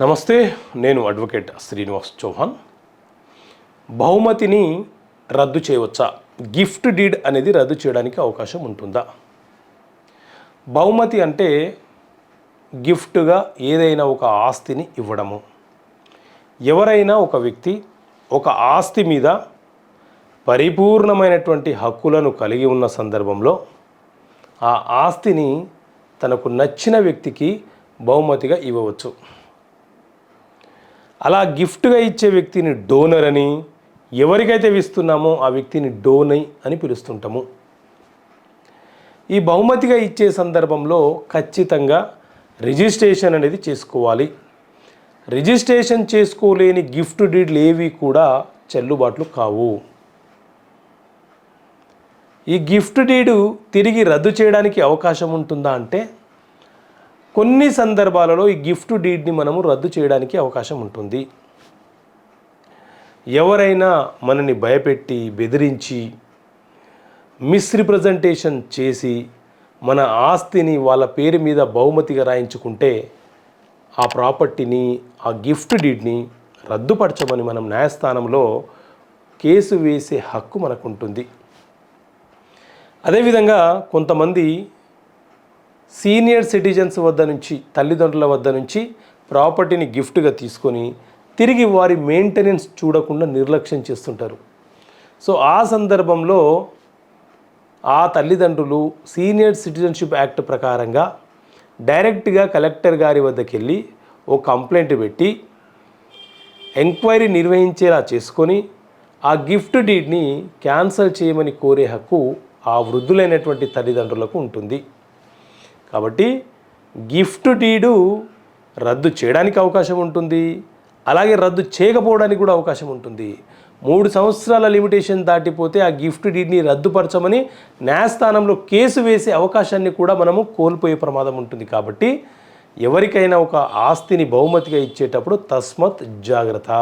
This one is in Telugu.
నమస్తే నేను అడ్వకేట్ శ్రీనివాస్ చౌహాన్. బహుమతిని రద్దు చేయవచ్చా? గిఫ్ట్ డీడ్ అనేది రద్దు చేయడానికి అవకాశం ఉంటుందా? బహుమతి అంటే గిఫ్ట్గా ఏదైనా ఒక ఆస్తిని ఇవ్వడము. ఎవరైనా ఒక వ్యక్తి ఒక ఆస్తి మీద పరిపూర్ణమైనటువంటి హక్కులను కలిగి ఉన్న సందర్భంలో ఆ ఆస్తిని తనకు నచ్చిన వ్యక్తికి బహుమతిగా ఇవ్వవచ్చు. అలా గిఫ్ట్గా ఇచ్చే వ్యక్తిని డోనర్ అని ఎవరికైతే ఇస్తున్నామో ఆ వ్యక్తిని డోనై అని పిలుస్తుంటాము. ఈ బహుమతిగా ఇచ్చే సందర్భంలో ఖచ్చితంగా రిజిస్ట్రేషన్ అనేది చేసుకోవాలి. రిజిస్ట్రేషన్ చేసుకోలేని గిఫ్ట్ డీడ్లు ఏవి కూడా చెల్లుబాట్లు కావు. ఈ గిఫ్ట్ డీడు తిరిగి రద్దు చేయడానికి అవకాశం ఉంటుందా అంటే కొన్ని సందర్భాలలో ఈ గిఫ్ట్ డీడ్ని మనము రద్దు చేయడానికి అవకాశం ఉంటుంది. ఎవరైనా మనని భయపెట్టి బెదిరించి మిస్రిప్రజెంటేషన్ చేసి మన ఆస్తిని వాళ్ళ పేరు మీద బహుమతిగా రాయించుకుంటే ఆ ప్రాపర్టీని ఆ గిఫ్ట్ డీడ్ని రద్దుపరచమని మనం న్యాయస్థానంలో కేసు వేసే హక్కు మనకు ఉంటుంది అదేవిధంగా కొంతమంది సీనియర్ సిటిజన్స్ వద్ద నుంచి తల్లిదండ్రుల వద్ద నుంచి ప్రాపర్టీని గిఫ్ట్గా తీసుకొని తిరిగి వారి మెయింటెనెన్స్ చూడకుండా నిర్లక్ష్యం చేస్తుంటారు. సో ఆ సందర్భంలో ఆ తల్లిదండ్రులు సీనియర్ సిటిజన్షిప్ యాక్ట్ ప్రకారంగా డైరెక్ట్గా కలెక్టర్ గారి వద్దకు వెళ్ళి ఓ కంప్లైంట్ పెట్టి ఎంక్వైరీ నిర్వహించేలా చేసుకొని ఆ గిఫ్ట్ డీడ్ని క్యాన్సల్ చేయమని కోరే హక్కు ఆ వృద్ధులైనటువంటి తల్లిదండ్రులకు ఉంటుంది. కాబట్టి గిఫ్ట్ డీడు రద్దు చేయడానికి అవకాశం ఉంటుంది. అలాగే రద్దు చేయకపోవడానికి కూడా అవకాశం ఉంటుంది. మూడు సంవత్సరాల లిమిటేషన్ దాటిపోతే ఆ గిఫ్ట్ డీడ్ని రద్దుపరచమని న్యాయస్థానంలో కేసు వేసే అవకాశాన్ని కూడా మనము కోల్పోయే ప్రమాదం ఉంటుంది కాబట్టి ఎవరికైనా ఒక ఆస్తిని బహుమతిగా ఇచ్చేటప్పుడు తస్మత్ జాగ్రత్త.